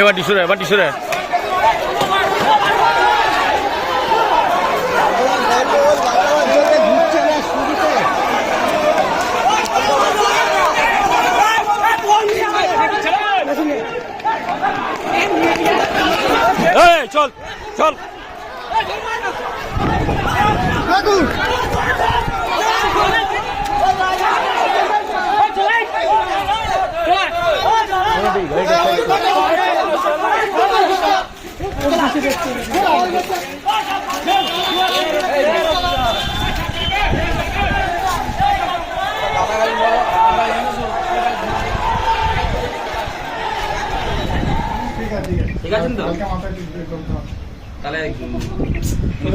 এবার টিসুরে এবার এই চল চল।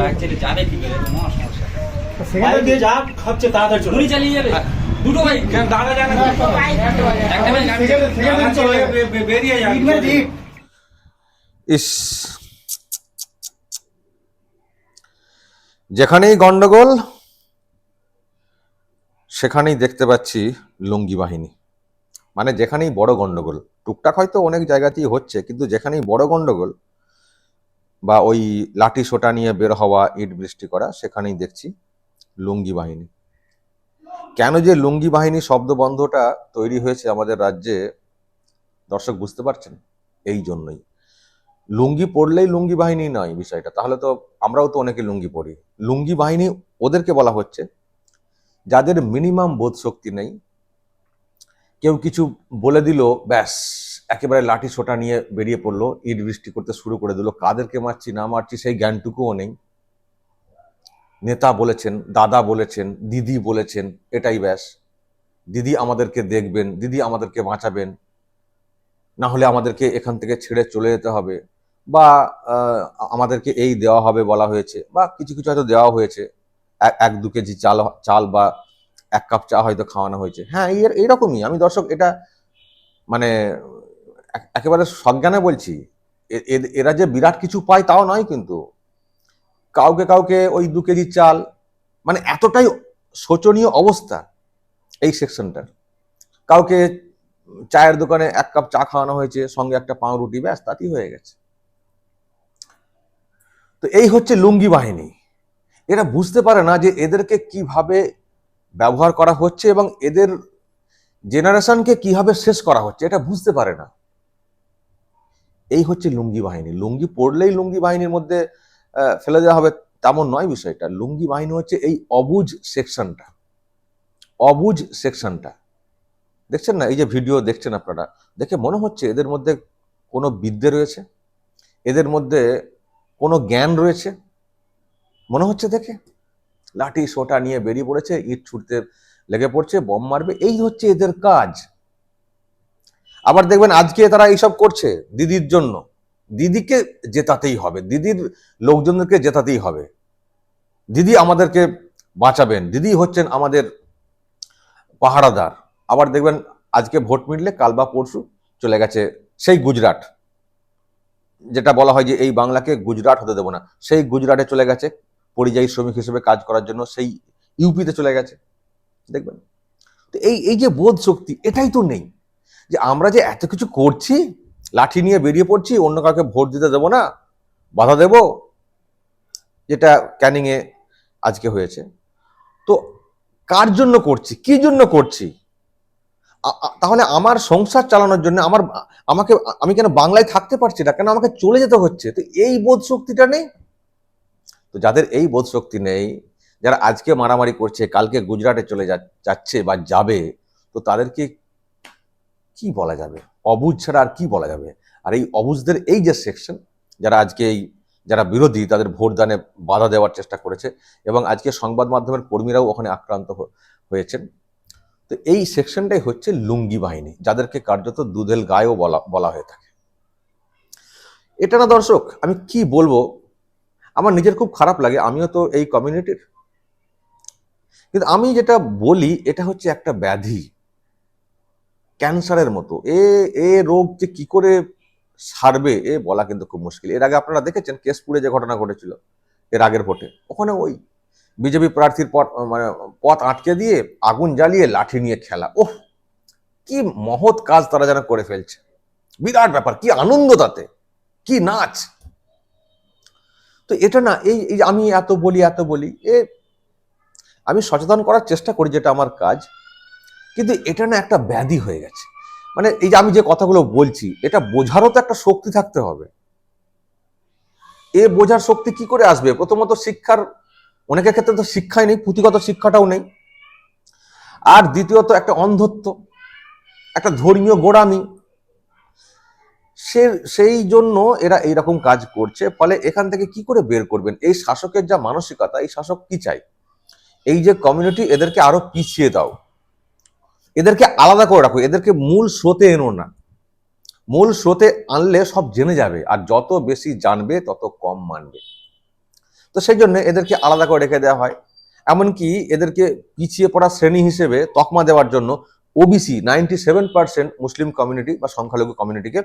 বাইক চালিয়ে যাবে কি করে? তোমার সমস্যা সেখানে দিয়ে যা খাচ্ছে তাড়াতাড়ি চলে গুলি চালিয়ে যাবে? দুটো বাইক। দাঁড়া যায় না? একটা বাইক। সেখানে সেখানে চলে বেরিয়ে যাবে ইস। যেখানেই গন্ডগোল সেখানেই দেখতে পাচ্ছি লুঙ্গি বাহিনী। মানে যেখানেই বড় গন্ডগোল। টুকটাক হয়তো অনেক জায়গাতেই হচ্ছে কিন্তু যেখানেই বড় গন্ডগোল বা ওই লাঠি সোটা নিয়ে বের হওয়া, ইট বৃষ্টি করা, সেখানেই দেখছি লুঙ্গি বাহিনী। কেন যে লুঙ্গি বাহিনী শব্দবন্ধটা তৈরি হয়েছে আমাদের রাজ্যে, দর্শক বুঝতে পারছেন? এই জন্যই। লুঙ্গি পড়লেই লুঙ্গি বাহিনী নয় বিষয়টা। তাহলে তো আমরাও তো অনেকে লুঙ্গি পরি। লুঙ্গি বাহিনী ওদেরকে বলা হচ্ছে, যাদের মিনিমাম বোধ শক্তি নেই, কেউ কিছু বলে দিল, ব্যাস। একেবারে লাঠি সোটা নিয়ে বেরিয়ে পড়ল, ইট বৃষ্টি করতে শুরু করে দিল। কাদেরকে মারছি, না মারছি, সেই জ্ঞানটুকুও নেই। নেতা বলেছেন, দাদা বলেছেন, দিদি বলেছেন, এটাই ব্যাস। দিদি আমাদেরকে দেখবেন, দিদি আমাদেরকে বাঁচাবেন। না হলে আমাদেরকে এখান থেকে ছেড়ে চলে যেতে হবে। বা আমাদেরকে এই দেওয়া হবে বলা হয়েছে, বা কিছু কিছু হয়তো দেওয়া হয়েছে। এক- দু কেজি চাল চাল বা এক কাপ চা হয়তো খাওয়ানো হয়েছে। হ্যাঁ এই এইরকমই আমি দর্শক, এটা মানে একেবারে সজ্ঞানে বলছি এরা যে বিরাট কিছু পায় তাও নয় কিন্তু। কাউকে কাউকে ওই দু কেজি চাল মানে এতটাই শোচনীয় অবস্থা এই সেকশনটার। কাউকে চায়ের দোকানে এক কাপ চা খাওয়ানো হয়েছে, সঙ্গে একটা পাউরুটি, ব্যাস, তাতেই হয়ে গেছে। তো এই হচ্ছে লুঙ্গি বাহিনী। এরা বুঝতে পারে না যে এদেরকে কীভাবে ব্যবহার করা হচ্ছে এবং এদের জেনারেশনকে কীভাবে শেষ করা হচ্ছে, এটা বুঝতে পারে না। এই হচ্ছে লুঙ্গি বাহিনী। লুঙ্গি পড়লেই লুঙ্গি বাহিনীর মধ্যে ফেলে দেওয়া হবে তেমন নয় বিষয়টা। লুঙ্গি বাহিনী হচ্ছে এই অবুজ সেকশনটা। অবুজ সেকশনটা। দেখছেন না? এই যে ভিডিও দেখছেন আপনারা, দেখে মনে হচ্ছে এদের মধ্যে কোনো বিদ্যে রয়েছে? এদের মধ্যে কোনো জ্ঞান রয়েছে? মনে হচ্ছে দেখে? লাঠি সোটা নিয়ে বেরিয়ে পড়েছে, ইট ছুটতে লেগে পড়ছে, বম মারবে, এই হচ্ছে এদের কাজ। আবার দেখবেন আজকে তারা এইসব করছে দিদির জন্য। দিদিকে জেতাতেই হবে, দিদির লোকজনদেরকে জেতাতেই হবে। দিদি আমাদেরকে বাঁচাবেন, দিদি হচ্ছেন আমাদের পাহারাদার। আবার দেখবেন আজকে ভোট মিটলে কাল বা পরশু চলে গেছে সেই গুজরাট। যেটা বলা হয় যে এই বাংলাকে গুজরাট হতে দেবো না। সেই গুজরাটে চলে গেছে পরিযায়ী শ্রমিক হিসেবে কাজ করার জন্য, সেই ইউপিতে চলে গেছে। দেখবেন? তো এই এই যে বোধ শক্তি এটাই তো নেই। যে আমরা যে এত কিছু করছি, লাঠি নিয়ে বেরিয়ে পড়ছি, অন্য কাউকে ভোট দিতে দেবো না, বাধা দেব, যেটা ক্যানিংয়ে আজকে হয়েছে। তো কার জন্য করছি, কি জন্য করছি? তাহলে আমার সংসার চালানোর জন্য আমার, আমাকে, আমি কেন বাংলায় থাকতে পারছি না? কেন আমাকে চলে যেতে হচ্ছে? তো এই বোধ শক্তিটা নেই? তো যাদের এই বোধ শক্তি নেই, যারা আজকে মারামারি করছে, কালকে গুজরাটে চলে যাচ্ছে বা যাবে, তো তাদেরকে কি বলা যাবে? অবুঝ ছাড়া আর কি বলা যাবে? আর এই অবুঝদের এই যে সেকশন যারা আজকে এই, যারা বিরোধী, তাদের ভোটদানে বাধা দেওয়ার চেষ্টা করেছে এবং আজকে সংবাদ মাধ্যমের কর্মীরাও ওখানে আক্রান্ত হয়েছেন। তো এই সেকশনটাই হচ্ছে লুঙ্গি বাহিনী, যাদেরকে কার্যত দুধেল গায়েও বলা বলা হয়ে থাকে। এটা না দর্শক, আমি কি বলব? আমার নিজের খুব খারাপ লাগে, আমিও তো এই কমিউনিটির কিন্তু আমি যেটা বলি, এটা হচ্ছে একটা ব্যাধি। ক্যান্সারের মতো। এ এ রোগ যে কি করে সারবে, এ বলা কিন্তু খুব মুশকিল। এর আগে আপনারা দেখেছেন কেশপুরে যে ঘটনা ঘটেছিল, এর আগের ভোটে। ওখানে ওই বিজেপি প্রার্থীর পথ মানে পথ আটকে দিয়ে আগুন জ্বালিয়ে লাঠি নিয়ে খেলা। ওহ! কি মহৎ কাজ তারা যেন করে ফেলছে। বিরাট ব্যাপার, কি আনন্দ তাতে, কি নাচ। তো এটা না এই আমি এত বলি এত বলি, এ আমি সচেতন করার চেষ্টা করি যেটা আমার কাজ। কিন্তু এটা না একটা ব্যাধি হয়ে গেছে। মানে এই যে আমি যে কথাগুলো বলছি, এটা বোঝারও তো একটা শক্তি থাকতে হবে। এ বোঝার শক্তি কি করে আসবে? প্রথমত শিক্ষার, অনেকের ক্ষেত্রে তো শিক্ষাই নেই, পুঁথিগত শিক্ষাটাও নেই। আর দ্বিতীয়ত একটা অন্ধত্ব, একটা ধর্মীয় গোড়ামি। সে, সেই জন্য এরা এইরকম কাজ করছে, ফলে এখান থেকে কি করে বের করবেন? এই শাসকের যা মানসিকতা, এই শাসক কি চাই এই যে কমিউনিটি এদেরকে আরও পিছিয়ে দাও। এদেরকে আলাদা করে রাখো, এদেরকে মূল স্রোতে এনো না। মূল স্রোতে আনলে সব জেনে যাবে, আর যত বেশি জানবে, তত কম মানবে। তো সেই জন্য এদেরকে আলাদা করে রেখে দেওয়া হয়। এমনকি এদেরকে পিছিয়ে পড়া শ্রেণি হিসেবে তকমা দেওয়ার জন্য OBC ninety seven percent Muslim community বা সংখ্যালঘু কমিউনিটিকে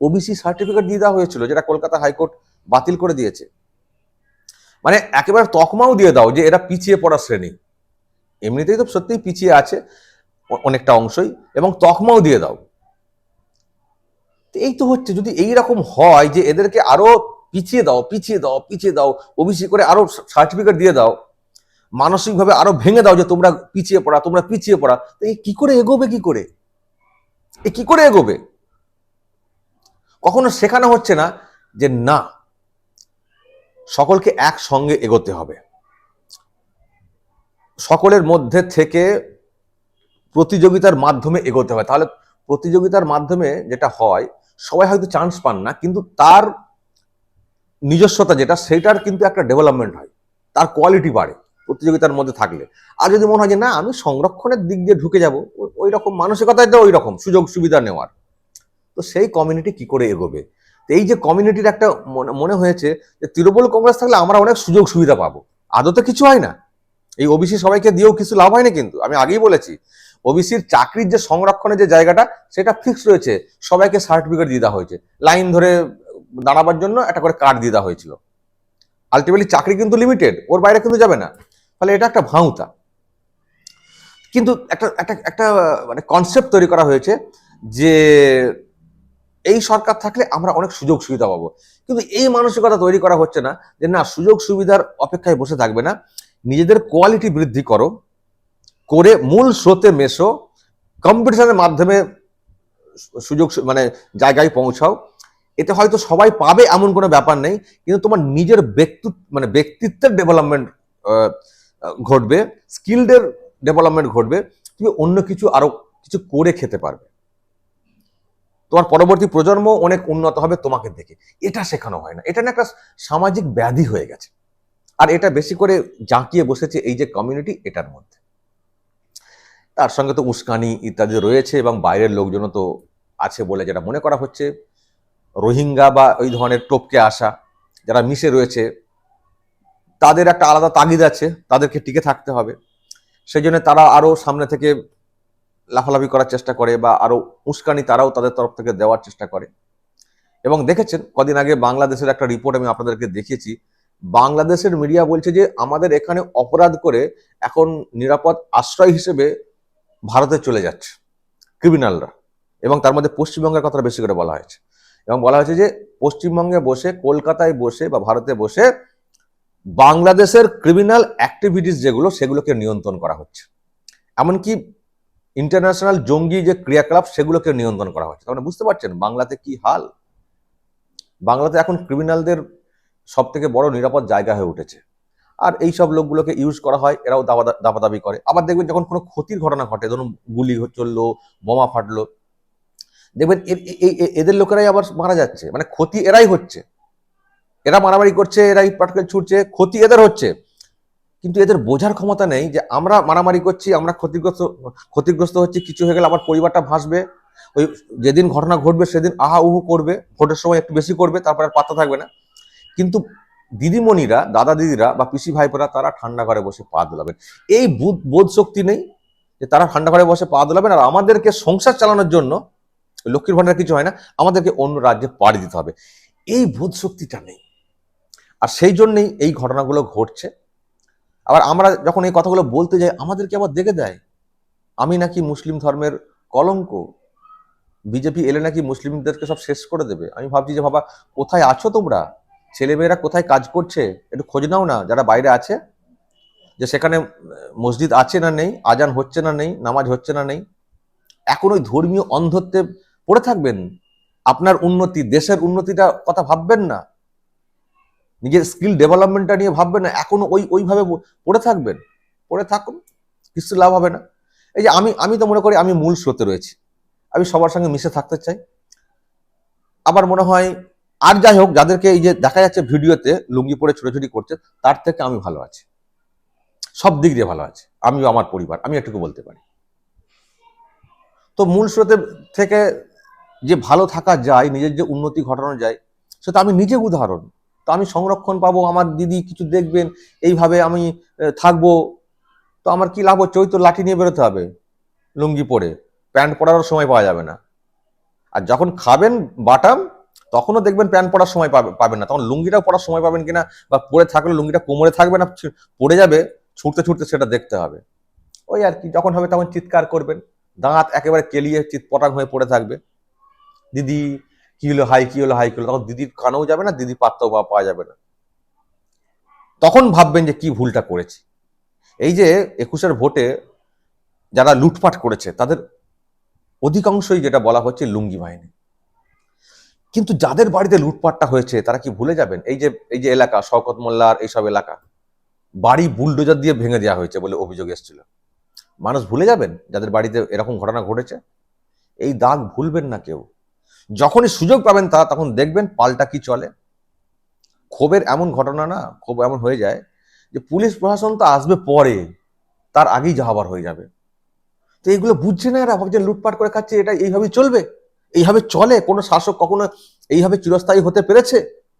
ওবিসি সার্টিফিকেট দিয়ে দেওয়া হয়েছিল, যেটা কলকাতা হাইকোর্ট বাতিল করে দিয়েছে। মানে একেবারে তকমাও দিয়ে দাও যে এরা পিছিয়ে পড়া শ্রেণি। এমনিতেই তো সত্যিই পিছিয়ে আছে। অনেকটা অংশই এবং তকমাও দিয়ে দাও। এই তো হচ্ছে, যদি এই রকম হয় যে এদেরকে আরও পিছিয়ে দাও পিছিয়ে দাও পিছিয়ে দাও ওবিসি করে আরও সার্টিফিকেট দিয়ে দাও, মানসিকভাবে আরও ভেঙে দাও যে তোমরা পিছিয়ে পড়া, তোমরা পিছিয়ে পড়া, তো এই কি করে এগোবে, কি করে? এ কি করে এগোবে? কখনো শেখানো হচ্ছে না যে না, সকলকে একসঙ্গে এগোতে হবে। সকলের মধ্যে থেকে প্রতিযোগিতার মাধ্যমে এগোতে হয়। তাহলে প্রতিযোগিতার মাধ্যমে যেটা হয়, সবাই হয়তো চান্স পান না, কিন্তু তার নিজস্বতা যেটা সেটার কিন্তু একটা ডেভেলপমেন্ট হয়। তার কোয়ালিটি বাড়ে প্রতিযোগিতার মধ্যে থাকলে। আর যদি মনে হয় যে, না, আমি সংরক্ষণের দিক দিয়ে ঢুকে যাব, ওই রকম মানসিকতায় তো ওই রকম সুযোগ সুবিধা নেওয়ার। তো সেই কমিউনিটি কি করে এগোবে? এই যে কমিউনিটির একটা মনে- মনে হয়েছে যে, তৃণমূল কংগ্রেস থাকলে আমরা অনেক সুযোগ সুবিধা পাবো। আদতে কিছু হয় না। এই ওবিসি সবাইকে দিয়েও কিছু লাভ হয় না কিন্তু, আমি আগেই বলেছি। ওবিসির চাকরির যে সংরক্ষণের যে জায়গাটা, সেটা ফিক্স রয়েছে। সবাইকে সার্টিফিকেট দিয়ে দেওয়া হয়েছে। লাইন ধরে দাঁড়াবার জন্য একটা করে কার্ড দিয়ে দেওয়া হয়েছিল। আলটিমেটলি চাকরি কিন্তু লিমিটেড ওর বাইরে কিন্তু যাবে না। ফলে এটা একটা ভাঁওতা কিন্তু একটা একটা একটা মানে কনসেপ্ট তৈরি করা হয়েছে যে এই সরকার থাকলে আমরা অনেক সুযোগ সুবিধা পাবো। কিন্তু এই মানসিকতা তৈরি করা হচ্ছে না যে না, সুযোগ সুবিধার অপেক্ষায় বসে থাকবে না। নিজেদের কোয়ালিটি বৃদ্ধি করো। করে মূল স্রোতে মেশো, কম্পিটিশনের মাধ্যমে সুযোগ মানে জায়গায় পৌঁছাও। এতে হয়তো সবাই পাবে এমন কোনো ব্যাপার নেই, কিন্তু তোমার নিজের ব্যক্তিত্ব মানে ব্যক্তিত্বের ডেভেলপমেন্ট ঘটবে স্কিলডের ডেভেলপমেন্ট ঘটবে, তুমি অন্য কিছু আরও কিছু করে খেতে পারবে। তোমার পরবর্তী প্রজন্ম অনেক উন্নত হবে তোমাকে দেখে। এটা শেখানো হয় না। এটা না একটা সামাজিক ব্যাধি হয়ে গেছে। আর এটা বেশি করে জাঁকিয়ে বসেছে এই যে কমিউনিটি এটার মধ্যে। তার সঙ্গে তো উস্কানি ইত্যাদি রয়েছে এবং বাইরের লোকজনও তো আছে বলে যেটা মনে করা হচ্ছে। রোহিঙ্গা বা ওই ধরনের টোপকে আসা যারা মিশে রয়েছে, তাদের একটা আলাদা তাগিদ আছে, তাদেরকে টিকে থাকতে হবে। সেই জন্য তারা আরও সামনে থেকে লাফালাফি করার চেষ্টা করে বা আরও উস্কানি তারাও তাদের তরফ থেকে দেওয়ার চেষ্টা করে। এবং দেখেছেন, কদিন আগে বাংলাদেশের একটা রিপোর্ট আমি আপনাদেরকে দেখিয়েছি। বাংলাদেশের মিডিয়া বলছে যে, আমাদের এখানে অপরাধ করে এখন নিরাপদ আশ্রয় হিসেবে ভারতে চলে যাচ্ছে ক্রিমিনালরা এবং তার মধ্যে পশ্চিমবঙ্গের কথাটা বেশি করে বলা হয়েছে এবং বলা হয়েছে যে পশ্চিমবঙ্গে বসে, কলকাতায় বসে বা ভারতে বসে বাংলাদেশের ক্রিমিনাল অ্যাক্টিভিটিস যেগুলো, সেগুলোকে নিয়ন্ত্রণ করা হচ্ছে। এমনকি ইন্টারন্যাশনাল জঙ্গি যে ক্রিয়াকলাপ, সেগুলোকে নিয়ন্ত্রণ করা হচ্ছে। মানে বুঝতে পারছেন বাংলাতে কি হাল? বাংলাতে এখন ক্রিমিনালদের সব থেকে বড় নিরাপদ জায়গা হয়ে উঠেছে। আর এই সব লোকগুলোকে ইউজ করা হয়, এরাও দাবা, দাবাদাবি করে। আবার দেখবেন যখন কোনো ক্ষতির ঘটনা ঘটে, ধরুন গুলি চলল, বোমা ফাটলো, দেখবেন এদের লোকেরাই আবার মারা যাচ্ছে। মানে ক্ষতি এরাই হচ্ছে। এরা মারামারি করছে, এরাই পাটকেল ছুটছে ক্ষতি এদের হচ্ছে। কিন্তু এদের বোঝার ক্ষমতা নেই যে আমরা মারামারি করছি, আমরা ক্ষতিগ্রস্ত ক্ষতিগ্রস্ত হচ্ছে, কিছু হয়ে গেলে আমার পরিবারটা ভাসবে। ওই যেদিন ঘটনা ঘটবে, সেদিন আহা উহু করবে, ভোটের সময় একটু বেশি করবে, তারপর আর পাত্তা থাকবে না। কিন্তু দিদিমণিরা, দাদা দিদিরা বা পিসি ভাইপোরা তারা ঠান্ডা ঘরে বসে পা দোলাবেন। এই বোধ বোধ শক্তি নেই যে তারা ঠান্ডা ঘরে বসে পা দোলাবেন আর আমাদেরকে সংসার চালানোর জন্য লক্ষ্মীর ভান্ডার কিছু হয় না, আমাদেরকে অন্য রাজ্যে পাড়ি দিতে হবে। এই বোধ শক্তিটা নেই। আর সেই জন্যই এই ঘটনাগুলো ঘটছে। আবার আমরা যখন এই কথাগুলো বলতে যাই, আমাদেরকে আবার দেখে দেয়। আমি নাকি মুসলিম ধর্মের কলঙ্ক। বিজেপি এলে নাকি মুসলিমদেরকে সব শেষ করে দেবে। আমি ভাবছি যে, বাবা, কোথায় আছো তোমরা? ছেলেমেয়েরা কোথায় কাজ করছে একটু খোঁজ নাও না, যারা বাইরে আছে, যে সেখানে মসজিদ আছে না নেই, আজান হচ্ছে না নেই, নামাজ হচ্ছে না নেই, এখন ওই ধর্মীয় অন্ধত্বে পড়ে থাকবেন। আপনার উন্নতি, দেশের উন্নতিটা কথা ভাববেন না। নিজের স্কিল ডেভেলপমেন্টটা নিয়ে ভাববেন না, এখনও ওই, ওইভাবে পড়ে থাকবেন। পড়ে থাকুন কিছু লাভ হবে না। এই যে আমি আমি তো মনে করি আমি মূল স্রোতে রয়েছি। আমি সবার সঙ্গে মিশে থাকতে চাই। আবার মনে হয় আর যাই হোক, যাদেরকে এই যে দেখা যাচ্ছে ভিডিওতে লুঙ্গি পরে ছোটাছুটি করছে, তার থেকে আমি ভালো আছি। সব দিক দিয়ে ভালো আছে। আমিও আমার পরিবার, আমি এটুকু বলতে পারি। তো মূল স্রোতে থেকে যে ভালো থাকা যায়, নিজের যে উন্নতি ঘটানো যায়, সেটা আমি নিজে উদাহরণ। তো আমি সংরক্ষণ পাবো, আমার দিদি কিছু দেখবেন, এইভাবে আমি থাকব। তো আমার কি লাভ হচ্ছে? ওই তো লাঠি নিয়ে বেরোতে হবে, লুঙ্গি পরে। প্যান্ট পরারও সময় পাওয়া যাবে না। আর যখন খাবেন বাটাম তখনও দেখবেন প্যান্ট পরার সময় পাবে- পাবেন না। তখন লুঙ্গিটাও পরার সময় পাবেন কিনা বা পরে থাকলে লুঙ্গিটা কোমরে থাকবে না পড়ে যাবে, ছুটতে ছুটতে সেটা দেখতে হবে। ওই আর কি, যখন হবে তখন চিৎকার করবেন। দাঁত একেবারে কেলিয়ে চিৎপটাং হয়ে পড়ে থাকবে। দিদি, কি হলো, হাই, কি হলো, হাই, কি হলো? তখন দিদির কানেও যাবে না দিদি পাত্তাও পাওয়া যাবে না। তখন ভাববেন যে কি ভুলটা করেছি। এই যে একুশের ভোটে যারা লুটপাট করেছে, তাদের অধিকাংশই যেটা বলা হচ্ছে লুঙ্গি বাহিনী। কিন্তু যাদের বাড়িতে লুটপাটটা হয়েছে, তারা কি ভুলে যাবেন? এই যে এই যে এলাকা, শওকত মোল্লার এইসব এলাকা, বাড়ি বুলডোজার দিয়ে ভেঙে দেওয়া হয়েছে বলে অভিযোগ এসেছিল। মানুষ ভুলে যাবেন যাদের বাড়িতে এরকম ঘটনা ঘটেছে? এই দাগ ভুলবেন না কেউ। যখনই সুযোগ পাবেন তারা তখন দেখবেন পাল্টা কি চলে। ক্ষোভের এমন ঘটনা না, ক্ষোভ এমন হয়ে যায় যে পুলিশ প্রশাসন তো আসবে পরে, তার আগেই যাহাবার হয়ে যাবে। তো এইগুলো বুঝছে না এরা, ভাবছে লুটপাট করে খাচ্ছে, এটা এইভাবেই চলবে? এইভাবে চলে? কোনো শাসক কখনো এইভাবে চিরস্থায়ী হতে পেরেছে?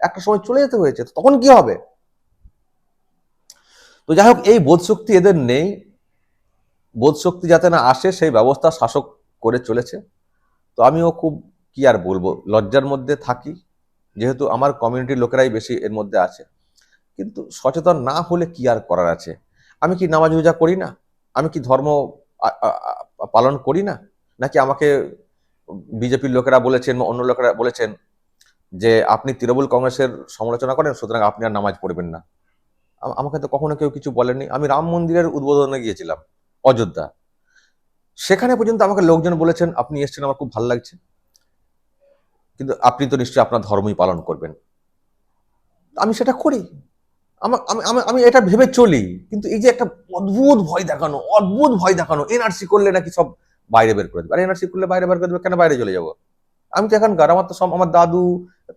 একটা সময় চলে যেতে হয়েছে তখন কি হবে? তো যাই হোক, এই বোধশক্তি এদের নেই। বোধশক্তি যাতে না আসে, সেই ব্যবস্থা শাসক করে চলেছে। তো আমিও খুব কি আর বলব, লজ্জার মধ্যে থাকি। যেহেতু আমার কমিউনিটির লোকেরাই বেশি এর মধ্যে আছে। কিন্তু সচেতন না হলে কি আর করার আছে? আমি কি নামাজ রোজা করি না? আমি কি ধর্ম পালন করি না? নাকি আমাকে বিজেপির লোকেরা বলেছেন অন্য লোকেরা বলেছেন যে আপনি তৃণমূল কংগ্রেসের সমালোচনা করেন, সুতরাং আপনি আর নামাজ পড়বেন না। আমাকে তো কখনো কেউ কিছু বলেনি আমি রাম মন্দিরের উদ্বোধনে গিয়েছিলাম, অযোধ্যা। সেখানে পর্যন্ত আমাকে লোকজন বলেছেন, আপনি এসছেন, আমার খুব ভালো লাগছে। কিন্তু আপনি তো নিশ্চয়ই আপনার ধর্মই পালন করবেন। আমি সেটা করি। আমি আমি এটা ভেবে চলি। কিন্তু এই যে একটা অদ্ভুত ভয় দেখানো, অদ্ভুত ভয় দেখানো, এনআরসি করলে নাকি সব বাইরে বের করে দেবে। আর এনআরসি করলে বাইরে বের করে দেবে, কেন বাইরে চলে যাব? আমি তো এখানকার, আমার তো আমার দাদু,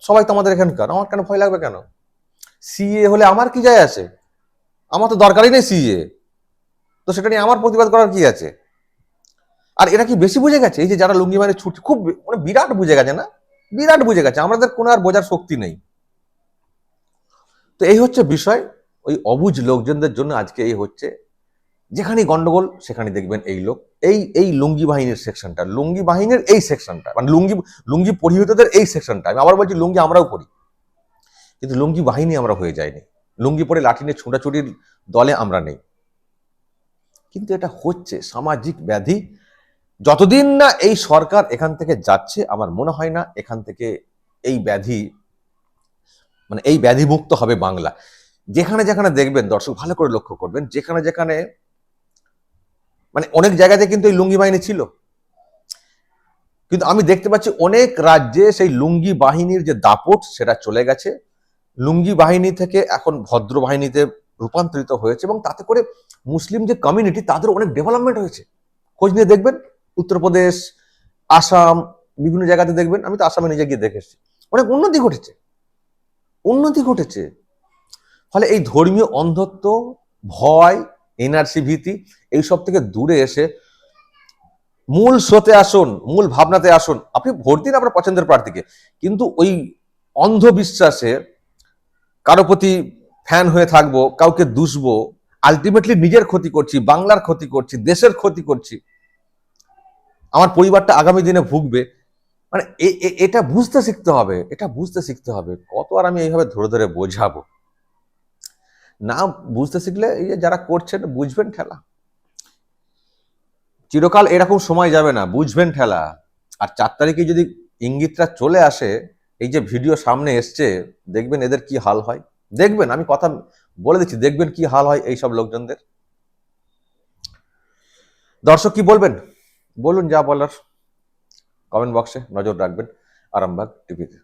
সবাই তো আমাদের এখানকার, আমার কেন ভয় লাগবে কেন? সিএ হলে আমার কি যায় আসে আমার তো দরকারই নেই সিএ তো সেটা নিয়ে আমার প্রতিবাদ করার কি আছে? আর এরা কি বেশি বুঝে গেছে? এই যে যারা লুঙ্গি মানে ছুট, খুব মানে বিরাট বুঝে গেছে না? বিরাট বুঝে গেছে, আমাদের কোনো আর বোঝার শক্তি নেই। তো এই হচ্ছে বিষয়, ওই অবুঝ লোকজনদের জন্য আজকে এই হচ্ছে যেখানেই গন্ডগোল, সেখানে দেখবেন এই লোক। এই এই লুঙ্গি বাহিনীর সেকশনটা লুঙ্গি বাহিনীর এই সেকশনটা মানে লুঙ্গি লুঙ্গি পরিহিতদের এই সেকশনটা আমি আবার বলছি, লুঙ্গি আমরাও করি কিন্তু লুঙ্গি বাহিনী আমরা হয়ে যাইনি। লুঙ্গি পরে লাঠি নিয়ে ছুটাছুটির দলে আমরা নেই। কিন্তু এটা হচ্ছে সামাজিক ব্যাধি। যতদিন না এই সরকার এখান থেকে যাচ্ছে, আমার মনে হয় না এখান থেকে এই ব্যাধি মানে এই ব্যাধি মুক্ত হবে বাংলা। যেখানে যেখানে দেখবেন, দর্শক, ভালো করে লক্ষ্য করবেন, যেখানে যেখানে মানে অনেক জায়গাতে কিন্তু এই লুঙ্গি বাহিনী ছিল। কিন্তু আমি দেখতে পাচ্ছি অনেক রাজ্যে সেই লুঙ্গি বাহিনীর যে দাপট, সেটা চলে গেছে। লুঙ্গি বাহিনী থেকে এখন ভদ্র বাহিনীতে রূপান্তরিত হয়েছে এবং তাতে করে মুসলিম যে কমিউনিটি তাদের অনেক ডেভেলপমেন্ট হয়েছে। খোঁজ নিয়ে দেখবেন, উত্তরপ্রদেশ, আসাম, বিভিন্ন জায়গাতে দেখবেন, আমি তো আসামে নিজে গিয়ে দেখে এসেছি। অনেক উন্নতি ঘটেছে। উন্নতি ঘটেছে। ফলে এই ধর্মীয় অন্ধত্ব, ভয় এনআরসি ভীতি এইসব থেকে দূরে এসে মূল স্রোতে আসুন, মূল ভাবনাতে আসুন। আপনি ভোট দিন আপনার পছন্দের প্রার্থীকে, কিন্তু ওই অন্ধবিশ্বাসে কারও প্রতি ফ্যান হয়ে থাকব, কাউকে দুষবো আলটিমেটলি নিজের ক্ষতি করছি, বাংলার ক্ষতি করছি, দেশের ক্ষতি করছি, আমার পরিবারটা আগামী দিনে ভুগবে মানে এটা বুঝতে শিখতে হবে, এটা বুঝতে শিখতে হবে, কত আর আমি এইভাবে ধরে ধরে বোঝাবো। না বুঝতে শিখলে এই যে যারা করছেন বুঝবেন ঠেলা। চিরকাল এরকম সময় যাবে না, বুঝবেন ঠেলা। আর চার তারিখে যদি ইঙ্গিতটা চলে আসে, এই যে ভিডিও সামনে এসছে, দেখবেন এদের কি হাল হয়? দেখবেন, আমি কথা বলে দিচ্ছি, দেখবেন কি হাল হয় এই সব লোকজনদের। দর্শক কি বলবেন? বলুন যা বলার। কমেন্ট বক্সে নজর রাখবেন আরামবাগ টিভিতে।